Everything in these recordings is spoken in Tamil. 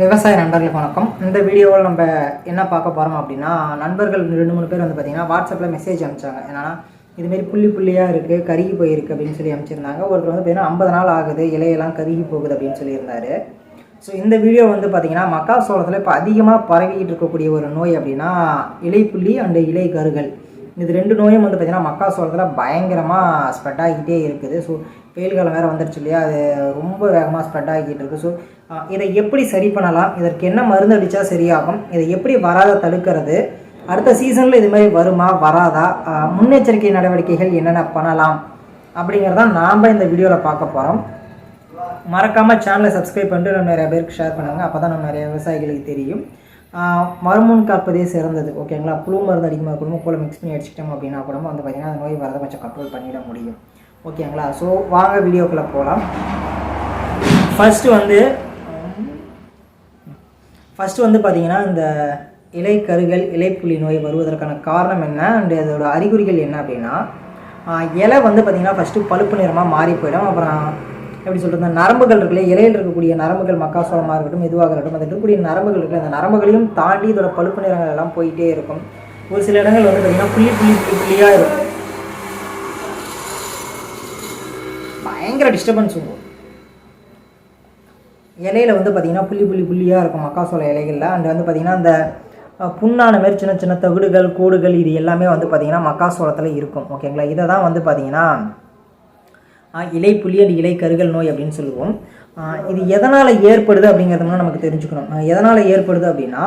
விவசாய நண்பர்களுக்கு வணக்கம். இந்த வீடியோவில் நம்ம என்ன பார்க்க போகிறோம் அப்படின்னா நண்பர்கள் ரெண்டு மூணு பேர் வந்து பார்த்தீங்கன்னா வாட்ஸ்அப்பில் மெசேஜ் அனுப்பிச்சாங்க. என்னன்னா இதுமாரி புள்ளி புள்ளியாக இருக்குது கருகி போயிருக்கு அப்படின்னு சொல்லி அனுப்பிச்சிருந்தாங்க. ஒருத்தர் வந்து பார்த்தீங்கன்னா ஐம்பது நாள் ஆகுது இலையெல்லாம் கருகி போகுது அப்படின்னு சொல்லியிருந்தாரு. ஸோ இந்த வீடியோ வந்து பார்த்தீங்கன்னா மக்காசோளத்தில் இப்போ அதிகமாக பரவிக்கிட்டு இருக்கக்கூடிய ஒரு நோய் அப்படின்னா இலைப்புள்ளி அண்டு இலை கருகள் இது ரெண்டு நோயும் வந்து பார்த்திங்கன்னா மக்காசோளத்தில் பயங்கரமாக ஸ்ப்ரெட் ஆகிக்கிட்டே இருக்குது. ஸோ வெயில் காலம் வேறு வந்துடுச்சு இல்லையா? அது ரொம்ப வேகமாக ஸ்ப்ரெட் ஆகிக்கிட்டு இருக்குது ஸோ இதை எப்படி சரி பண்ணலாம்? இதற்கு என்ன மருந்து அடித்தா சரியாகும்? இதை எப்படி வராத தடுக்கிறது? அடுத்த சீசனில் இது மாதிரி வருமா? வராதா? முன்னெச்சரிக்கை நடவடிக்கைகள் என்னென்ன பண்ணலாம்? அப்படிங்கிறதான் நாம் இந்த வீடியோவில் பார்க்க போகிறோம் மறக்காமல் சேனலை சப்ஸ்கிரைப் பண்ணிட்டு நம்ம நிறைய பேருக்கு ஷேர் பண்ணுங்கள் அப்போ தான் நம்ம நிறைய விவசாயிகளுக்கு தெரியும். மருமுன் மறுமுன் காப்பதே சிறந்தது. ஓகேங்களா புழு மருந்து அடிக்குமா குடும்பம் கூட மிக்ஸ் பண்ணி அடிச்சிட்டோம் அப்படின்னா கூட வந்து பார்த்திங்கன்னா அந்த நோய் வரதை கொஞ்சம் கண்ட்ரோல் பண்ணிட முடியும். ஓகேங்களா? ஸோ வாங்க வீடியோக்குள்ளே போகலாம் ஃபஸ்ட்டு வந்து ஃபஸ்ட்டு வந்து பார்த்திங்கன்னா இந்த இலை கருகள் இலைப்புள்ளி நோய் வருவதற்கான காரணம் என்ன? அண்டு அதோட அறிகுறிகள் என்ன அப்படின்னா இலை வந்து பார்த்திங்கன்னா ஃபஸ்ட்டு பழுப்பு நிறமாக மாறி போயிடும். அப்புறம் எப்படி சொல்கிறது நரம்புகள் இருக்குல்ல இலையில் இருக்கக்கூடிய நரம்புகள் மக்காசோளமாக இருக்கட்டும் எதுவாக இருக்கட்டும் அதில் இருக்கக்கூடிய நரம்புகள் இருக்குல்ல அந்த நரம்புகளையும் தாண்டி இதோட பழுப்பு நிறங்கள் எல்லாம் போயிட்டே இருக்கும். ஒரு சில இடங்கள் வந்து பார்த்திங்கன்னா புள்ளி புள்ளி புள்ளி புள்ளியாக இருக்கும். பயங்கர டிஸ்டர்பன்ஸ் இருக்கும் இலையில வந்து பார்த்திங்கன்னா புள்ளி புள்ளி புள்ளியாக இருக்கும் மக்காசோள இலைகளில். அண்ட் வந்து பார்த்திங்கன்னா அந்த புண்ணான மாதிரி சின்ன சின்ன தகுடுகள் கோடுகள் இது எல்லாமே வந்து பார்த்திங்கன்னா மக்காசோளத்தில் இருக்கும். ஓகேங்களா இதை தான் வந்து பார்த்திங்கன்னா இலை புள்ளி அண்ட் இலை கருகல் நோய் அப்படின்னு சொல்லுவோம். இது எதனால் ஏற்படுது அப்படிங்கிறதுனா நமக்கு தெரிஞ்சுக்கணும். எதனால் ஏற்படுது அப்படின்னா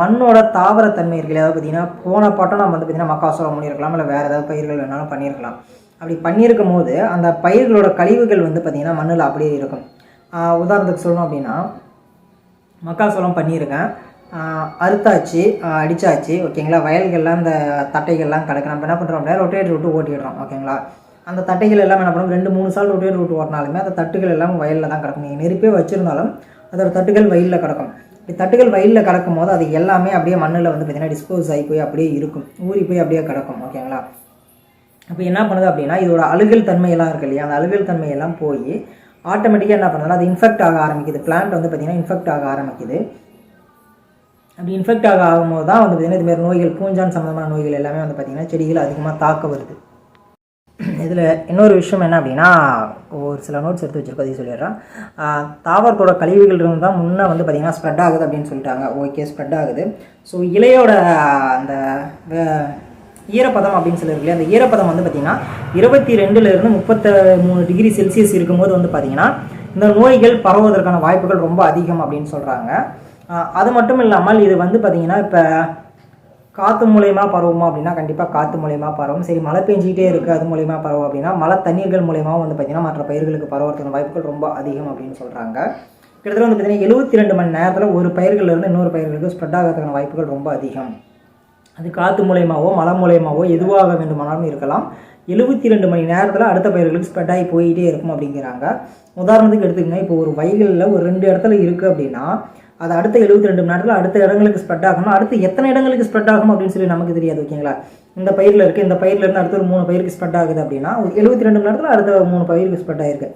மண்ணோட தாவரத்தன்மை இருக்குது அதாவது பார்த்திங்கன்னா போன பாட்டம் நம்ம வந்து பார்த்திங்கன்னா மக்காசோளம் பண்ணியிருக்கலாம் இல்லை வேறு ஏதாவது பயிர்கள் வேணாலும் பண்ணியிருக்கலாம் அப்படி பண்ணியிருக்கும் போது அந்த பயிர்களோட கழிவுகள் வந்து பார்த்திங்கன்னா மண்ணில் அப்படியே இருக்கும். உதாரணத்துக்கு சொல்லணும் அப்படின்னா மக்காசோளம் பண்ணியிருக்கேன். அறுத்தாச்சு அடித்தாச்சு ஓகேங்களா? வயல்கள்லாம் அந்த தட்டைகள்லாம் கிடக்கு நம்ம என்ன பண்ணுறோம் அப்படின்னா ரொட்டேட் விட்டு ஓட்டிடுறோம் ஓகேங்களா? அந்த தட்டைகள் எல்லாம் என்ன பண்ணுறோம் ரெண்டு மூணு சால் ரொட்டேட் விட்டு ஓட்டினாலுமே அந்த தட்டுகள் எல்லாம் வயலில் தான் கிடக்கும். நீங்கள் நெருப்பே வச்சுருந்தாலும் அதோட தட்டுகள் வயலில் கிடக்கும். இப்படி தட்டுகள் வயலில் கிடக்கும் போது அது எல்லாமே அப்படியே மண்ணில் வந்து பார்த்திங்கன்னா டிஸ்போஸ் ஆகி போய் அப்படியே இருக்கும். ஊறி போய் அப்படியே கிடக்கும் ஓகேங்களா? அப்போ என்ன பண்ணுது அப்படின்னா இதோட அழுகல் தன்மையெல்லாம் இருக்கு இல்லையா? அந்த அழுகல் தன்மையெல்லாம் போய் ஆட்டோமேட்டிக்காக என்ன பண்ணுதுன்னா அது இன்ஃபெக்ட் ஆக ஆரம்பிக்குது. பிளான்ட் வந்து பார்த்திங்கன்னா இன்ஃபெக்ட் ஆக ஆரம்பிக்குது. அப்படி இன்ஃபெக்ட் ஆக ஆகும்போது தான் வந்து பார்த்திங்கன்னா இதுமாரி நோய்கள் பூஞ்சான் சம்மந்தமான நோய்கள் எல்லாமே வந்து பார்த்திங்கன்னா செடிகள் அதிகமாக தாக்க வருது. இதில் இன்னொரு விஷயம் என்ன அப்படின்னா ஒரு சில நோட்ஸ் எடுத்து வச்சுருக்கோம் அதையும் சொல்லிடுறேன். தாவரத்தோட கழிவுகள் இருந்து தான் முன்னே வந்து பார்த்திங்கன்னா ஸ்ப்ரெட் ஆகுது அப்படின்னு சொல்லிட்டாங்க. ஓகே ஸ்ப்ரெட் ஆகுது. ஸோ இலையோட அந்த வே- ஈரப்பதம் அப்படின்னு சொல்லியிருக்கலையே அந்த ஈரப்பதம் வந்து பார்த்திங்கன்னா இருபத்தி ரெண்டுலேருந்து முப்பத்த மூணு டிகிரி செல்சியஸ் இருக்கும்போது வந்து பார்த்திங்கன்னா இந்த நோய்கள் பரவுவதற்கான வாய்ப்புகள் ரொம்ப அதிகம் அப்படின்னு சொல்கிறாங்க அது மட்டும் இல்லாமல் இது வந்து பார்த்திங்கன்னா இப்போ காற்று மூலயமா பரவுமா அப்படின்னா கண்டிப்பாக காற்று மூலயமா பரவும். சரி மழை பெஞ்சிக்கிட்டே இருக்குது அது மூலயமா பரவும் அப்படின்னா மழை தண்ணீர்கள் மூலயமா வந்து பார்த்திங்கன்னா மற்ற பயிர்களுக்கு பரவறதுக்கான வாய்ப்புகள் ரொம்ப அதிகம் அப்படின்னு சொல்கிறாங்க கிட்டத்தட்ட வந்து பார்த்திங்கன்னா எழுபத்தி ரெண்டு மணி நேரத்தில் ஒரு பயிர்கள்ல இருந்து இன்னொரு பயிர்களுக்கு ஸ்ப்ரெட் ஆகிறதுக்கான வாய்ப்புகள் ரொம்ப அதிகம். அது காற்று மூலயமாவோ மழை மூலயமாவோ எதுவாக வேண்டுமானாலும் இருக்கலாம். எழுபத்தி ரெண்டு மணி நேரத்தில் அடுத்த பயிர்களுக்கு ஸ்ப்ரெட் ஆகி போயிட்டே இருக்கும் அப்படிங்கிறாங்க. உதாரணத்துக்கு எடுத்துக்கோங்க இப்போ ஒரு வயலில் ஒரு ரெண்டு இடத்துல இருக்குது அப்படின்னா அது அடுத்த எழுபத்தி ரெண்டு மணி நேரத்தில் அடுத்த இடங்களுக்கு ஸ்ப்ரெட் ஆகணும். அடுத்து எத்தனை இடங்களுக்கு ஸ்ப்ரெட் ஆகும் அப்படின்னு சொல்லி நமக்கு தெரியாது ஓகேங்களா? இந்த பயிரில் இருக்குது இந்த பயிரில் இருந்து அடுத்த ஒரு மூணு பயிருக்கு ஸ்ப்ரெட் ஆகுது அப்படின்னா ஒரு எழுபத்தி ரெண்டு மணி நேரத்தில் அடுத்த மூணு பயிருக்கு ஸ்ப்ரெட் ஆகிருக்கு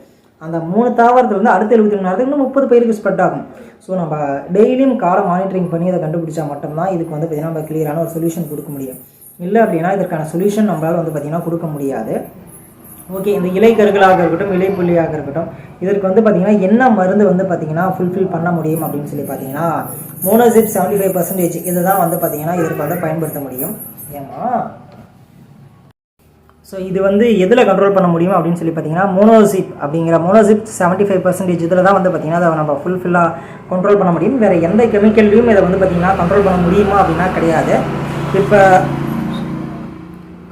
அந்த மூணு தாவரத்தில் வந்து அடுத்த எழுபத்தி மூணு நேரத்துக்கு முப்பது பயிருக்கு ஸ்ப்ரெட் ஆகும். ஸோ நம்ம டெய்லியும் காரை மானிட்டரிங் பண்ணி அதை கண்டுபிடிச்சா மட்டும்தான் இதுக்கு வந்து பார்த்திங்கன்னா நம்ம கிளியரான ஒரு சொல்யூஷன் கொடுக்க முடியும். இல்லை அப்படின்னா இதற்கான சொல்யூஷன் நம்மளால் வந்து பார்த்திங்கன்னா கொடுக்க முடியாது. ஓகே இந்த இலை கருகளாக இருக்கட்டும் இலை புள்ளியாக இருக்கட்டும் இதற்கு வந்து பார்த்திங்கன்னா என்ன மருந்து வந்து பார்த்திங்கன்னா ஃபுல்ஃபில் பண்ண முடியும் அப்படின்னு சொல்லி பார்த்தீங்கன்னா மோனோசிப் செவன்ட்டி ஃபைவ் பர்சன்டேஜ் இதை தான் வந்து பார்த்திங்கன்னா இதற்கு வந்து பயன்படுத்த முடியும். ஏம்மா? ஸோ இது வந்து எதில் கண்ட்ரோல் பண்ண முடியும் அப்படின்னு சொல்லி பார்த்தீங்கன்னா மோனோசிப் அப்படிங்கிற மோனோசிப் செவன்ட்டி ஃபைவ் பர்சன்டேஜ் இதில் தான் வந்து பார்த்தீங்கன்னா அதை நம்ம ஃபுல்ஃபில்லாக கண்ட்ரோல் பண்ண முடியும். வேறு எந்த கெமிக்கல்லையும் இதை வந்து பார்த்தீங்கன்னா கண்ட்ரோல் பண்ண முடியுமா அப்படின்னா கிடையாது. இப்போ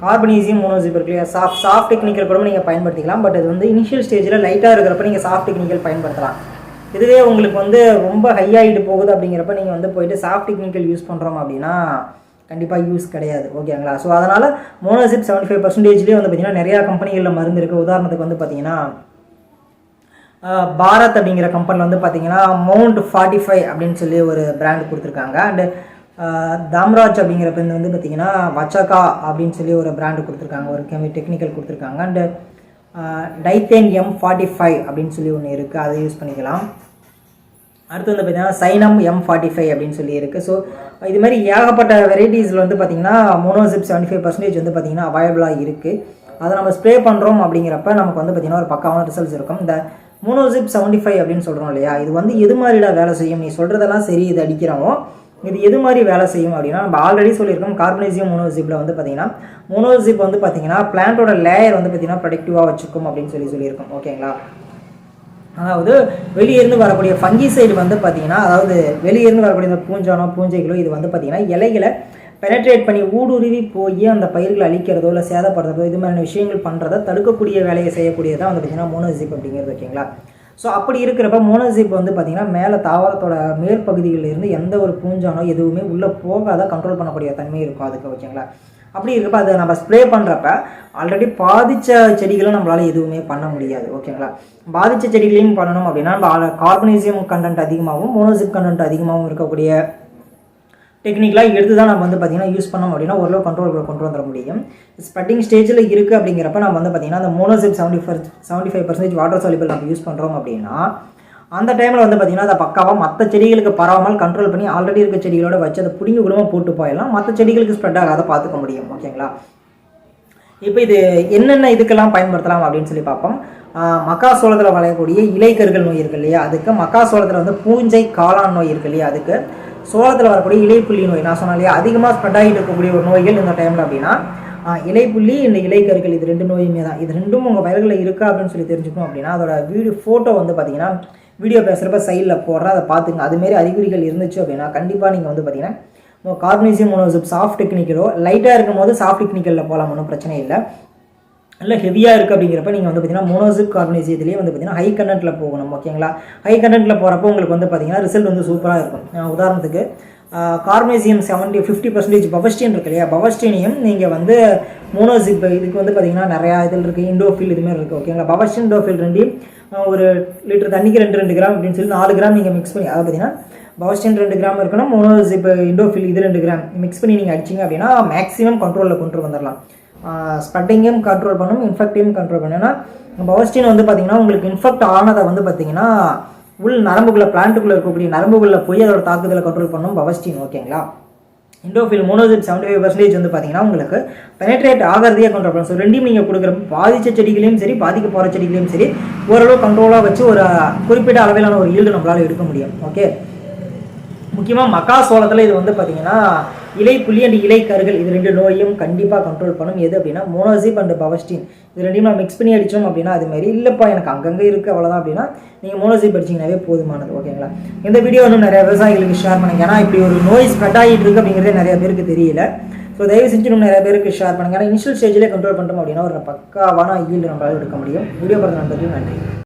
கார்பனீசியம் மோனோசிப் இருக்கு இல்லையா? சாஃப்ட் சாஃப்ட் டெக்னிக்கல் கூட நீங்கள் பயன்படுத்திக்கலாம். பட் இது வந்து இனிஷியல் ஸ்டேஜில் லைட்டாக இருக்கிறப்ப நீங்கள் சாஃப்ட் டெக்னிக்கல் பயன்படுத்தலாம். இதுவே உங்களுக்கு வந்து ரொம்ப ஹை ஆகிட்டு போகுது அப்படிங்கிறப்ப நீங்கள் வந்து போயிட்டு சாஃப்ட் டெக்னிக்கல் யூஸ் பண்ணுறோம் அப்படின்னா கண்டிப்பாக யூஸ் கிடையாது. ஓகேங்களா ஸோ அதனால் மோனோசிப் செவன்டி ஃபைவ் பர்சன்டேஜ்லேயே வந்து பார்த்தீங்கன்னா நிறையா கம்பெனிகளில் மருந்து இருக்குது உதாரணத்துக்கு வந்து பார்த்தீங்கன்னா பாரத் அப்படிங்கிற கம்பெனியில் வந்து பார்த்தீங்கன்னா மவுண்ட் ஃபார்ட்டி ஃபைவ் அப்படின்னு சொல்லி ஒரு பிராண்ட் கொடுத்துருக்காங்க. அண்டு தாம்ராஜ் அப்படிங்கிற பெண் வந்து பார்த்தீங்கன்னா வச்சகா அப்படின்னு சொல்லி ஒரு பிராண்டு கொடுத்துருக்காங்க. ஒரு கெமி டெக்னிக்கல் கொடுத்துருக்காங்க. And Dithane M forty five அப்படின்னு சொல்லி ஒன்று இருக்குது அதை யூஸ் பண்ணிக்கலாம். அடுத்து வந்து பார்த்தீங்கன்னா சைனம் எம் ஃபார்ட்டி ஃபைவ் அப்படின்னு சொல்லி இருக்குது ஸோ இது மாதிரி ஏகப்பட்ட வெரைட்டிஸில் வந்து பார்த்தீங்கன்னா மோனோசிப் செவன்ட்டி ஃபைவ் பர்சன்டேஜ் வந்து பார்த்தீங்கன்னா அவைலபிளாக இருக்குது அதை நம்ம ஸ்ப்ரே பண்ணுறோம் அப்படிங்கிறப்ப நமக்கு வந்து பார்த்தீங்கன்னா ஒரு பக்காவான ரிசல்ட்ஸ் இருக்கும். இந்த மோனோசிப் செவன்ட்டி ஃபைவ் அப்படின்னு சொல்கிறோம் இல்லையா? இது வந்து எது மாதிரிடா வேலை செய்யும்? நீ சொல்கிறதெல்லாம் சரி இது அடிக்கிறோம். இது எது மாதிரி வேலை செய்யும் அப்படின்னா நம்ம ஆல்ரெடி சொல்லியிருக்கோம் கார்பனைசியம் மோனோசிப்பில் வந்து பார்த்தீங்கன்னா மோனோசிப் வந்து பார்த்தீங்கன்னா பிளான்ட்டோட லேயர் வந்து பார்த்தீங்கன்னா ப்ரொடக்டிவாக வச்சுக்கும் அப்படின்னு சொல்லி சொல்லியிருக்கோம். ஓகேங்களா அதாவது வெளியிருந்து வரக்கூடிய ஃபங்கி சைடு வந்து பார்த்தீங்கன்னா அதாவது வெளியிருந்து வரக்கூடிய இந்த பூஞ்சானோ பூஞ்சைகளோ இது வந்து பார்த்தீங்கன்னா இலைகளை பெனட்ரேட் பண்ணி ஊடுருவி போய் அந்த பயிர்களை அழிக்கிறதோ இல்லை சேதப்படுறதோ இது மாதிரியான விஷயங்கள் பண்ணுறதை தடுக்கக்கூடிய வேலையை செய்யக்கூடியதான் வந்து பார்த்தீங்கன்னா மோனோசிப் அப்படிங்கிறது ஓகேங்களா? ஸோ அப்படி இருக்கிறப்ப மோனோசிப் வந்து பார்த்தீங்கன்னா மேலே தாவரத்தோட மேல் இருந்து எந்த ஒரு பூஞ்சானோ எதுவுமே உள்ளே போகாத கண்ட்ரோல் பண்ணக்கூடிய தன்மை இருக்கும் அதுக்கு ஓகேங்களா? அப்படி இருக்கப்ப அதை நம்ம ஸ்ப்ரே பண்ணுறப்ப ஆல்ரெடி பாதித்த செடிகளை நம்மளால் எதுவுமே பண்ண முடியாது ஓகேங்களா பாதித்த செடிகளையும் பண்ணணும் அப்படின்னா நம்ம கார்பனேசியம் கண்டென்ட் அதிகமாகவும் மோனோசிப் கண்டென்ட் அதிகமாகவும் இருக்கக்கூடிய டெக்னிக்கலாக எடுத்து தான் நம்ம வந்து பார்த்திங்கன்னா யூஸ் பண்ணோம் அப்படின்னா ஓரளவு கண்ட்ரோல் கொண்டு வந்துட முடியும். ஸ்பட்டிங் ஸ்டேஜில் இருக்குது அப்படிங்கிறப்ப நம்ம வந்து பார்த்திங்கன்னா அந்த மோனோசிப் seventy four seventy five percentage water soluble நம்ம யூஸ் பண்ணுறோம் அப்படின்னா அந்த டைமில் வந்து பார்த்திங்கன்னா அதை பக்காவாக மற்ற செடிகளுக்கு பரவாமல் கண்ட்ரோல் பண்ணி ஆல்ரெடி இருக்க செடிகளோட வச்சு அதை பிடிங்கி குடும்பமாக போட்டு போயிடலாம். மற்ற செடிகளுக்கு ஸ்ப்ரெட் ஆகாத பார்த்துக்க முடியும். ஓகேங்களா இப்போ இது என்னென்ன இதுக்கெல்லாம் பயன்படுத்தலாம் அப்படின்னு சொல்லி பார்ப்போம். மக்கா மக்காசோளத்தில் வளையக்கூடிய இலைக்கருகள் நோய் இருக்கு இல்லையா? அதுக்கு மக்காசோளத்தில் வந்து பூஞ்சை காளான் நோய் இருக்கு இல்லையா? அதுக்கு சோளத்தில் வரக்கூடிய இலைப்புள்ளி நோய். நான் சொன்னாலே அதிகமாக ஸ்ப்ரெட் ஆகிட்டு இருக்கக்கூடிய ஒரு நோய்கள் இந்த டைமில் அப்படின்னா இலைப்புள்ளி இந்த இலைக்கருகள் இது ரெண்டு நோயுமே தான். இது ரெண்டும் உங்கள் வயல்களில் இருக்கா அப்படின்னு சொல்லி தெரிஞ்சுக்கணும் அப்படின்னா அதோட வீடியோ ஃபோட்டோ வந்து பார்த்தீங்கன்னா வீடியோ பேசுகிறப்ப சைடில் போடுறேன் அதை பார்த்துங்க. அதுமாரி அறிகுறிகள் இருந்துச்சு அப்படின்னா கண்டிப்பாக நீங்கள் வந்து பார்த்தீங்கன்னா கார்பனேசியம் மோனோசிப் சாஃப்ட் டெக்னிக்கலோ லைட்டாக இருக்கும் போது சாஃப்ட் டெக்னிக்கலில் போகலாம் ஒன்றும் பிரச்சனை இல்லை. இல்லை ஹெவியாக இருக்குது அப்படிங்கிறப்ப நீங்கள் வந்து பார்த்தீங்கன்னா மோனோசிப் கார்பனேசியத்துலேயே வந்து பார்த்தீங்கன்னா ஹை கண்டென்ட்டில் போகணும் ஓகேங்களா ஹை கண்டென்ட்டில் போகிறப்போ உங்களுக்கு வந்து பார்த்தீங்கன்னா ரிசல்ட் வந்து சூப்பராக இருக்கும். உதாரணத்துக்கு கார்மேசியம் செவன்ட்டி ஃபிஃப்டி பர்சன்டேஜ் பவஸ்டின் இருக்கு இல்லையா? பவஸ்டினையும் நீங்கள் வந்து மோனோசிப் இதுக்கு வந்து பார்த்தீங்கன்னா நிறையா இதில் இருக்குது இண்டோஃபில் இதுமாரி இருக்குது ஓகேங்களா பவஸ்டின் இண்டோஃபில் ரெண்டையும் ஒரு லிட்டர் தண்ணிக்கு ரெண்டு ரெண்டு கிராம் அப்படின்னு சொல்லி நாலு கிராம் நீங்கள் மிக்ஸ் பண்ணி அதாவது பார்த்தீங்கன்னா பவஸ்டின் ரெண்டு கிராம் இருக்கணும் மோனோசிப் இண்டோஃபில் இது ரெண்டு கிராம் மிக்ஸ் பண்ணி நீங்கள் அடிச்சிங்க அப்படின்னா மேக்ஸிமம் கண்ட்ரோலில் கொண்டு வந்துடலாம் ஸ்ப்ரெட்டிங்கையும் கண்ட்ரோல் பண்ணும் இன்ஃபெக்டையும் கண்ட்ரோல் பண்ணணும். ஏன்னா பவஸ்டின் வந்து பார்த்தீங்கன்னா உங்களுக்கு இன்ஃபெக்ட் ஆனதை வந்து பார்த்தீங்கன்னா உள் நரம்புக்குள்ளே பிளான்ட்டுக்குள்ளே இருக்கக்கூடிய நரம்புக்குள்ளே போய் அதோட தாக்குதலை கண்ட்ரோல் பண்ணும் பவஸ்டின் ஓகேங்களா இண்டோஃபில் மோனோசிப் செவன்டி ஃபைவ் பர்சன்டேஜ் வந்து பார்த்தீங்கன்னா உங்களுக்கு பெனட்ரேட் ஆகிறதையே கண்ட்ரோல் பண்ணும். ஸோ ரெண்டையும் நீங்கள் கொடுக்குற பாதித்த செடிகளையும் சரி பாதிக்க போகிற செடிகளையும் சரி ஓரளவு கண்ட்ரோலாக வச்சு ஒரு குறிப்பிட்ட அளவிலான ஒரு ஈல்டு நம்மளால் எடுக்க முடியும் ஓகே முக்கியமாக மக்கா சோளத்தில் இது வந்து பார்த்தீங்கன்னா இலை புள்ளி அண்ட் இலை கருகள் இது ரெண்டு நோயும் கண்டிப்பாக கண்ட்ரோல் பண்ணும். எது அப்படின்னா மோனோசிப் அண்ட் பவஸ்டின் இது ரெண்டையும் நான் மிக்ஸ் பண்ணி அடித்தோம் அப்படின்னா அது மாதிரி இல்லைப்பா எனக்கு அங்கங்கே இருக்குது அவ்வளோதான் அப்படின்னா நீங்கள் மோனோசிப் அடிச்சிங்கனாவே போதுமானது ஓகேங்களா இந்த வீடியோ இன்னும் நிறைய விவசாயிகளுக்கு ஷேர் பண்ணுங்க. ஏன்னா இப்படி ஒரு நோய் ஸ்ப்ரெட் ஆகிட்டு இருக்கு அப்படிங்கிறதே நிறைய பேருக்கு தெரியல. ஸோ தயவு செஞ்சு இன்னும் நிறைய பேருக்கு ஷேர் பண்ணுங்க. ஏன்னா இனிஷியல் ஸ்டேஜ்லேயே கண்ட்ரோல் பண்ணுறோம் அப்படின்னா ஒரு பக்காவான ஈல்டு நம்மளால் எடுக்க முடியும். வீடியோ பார்த்து நண்பர்கள் நன்றி.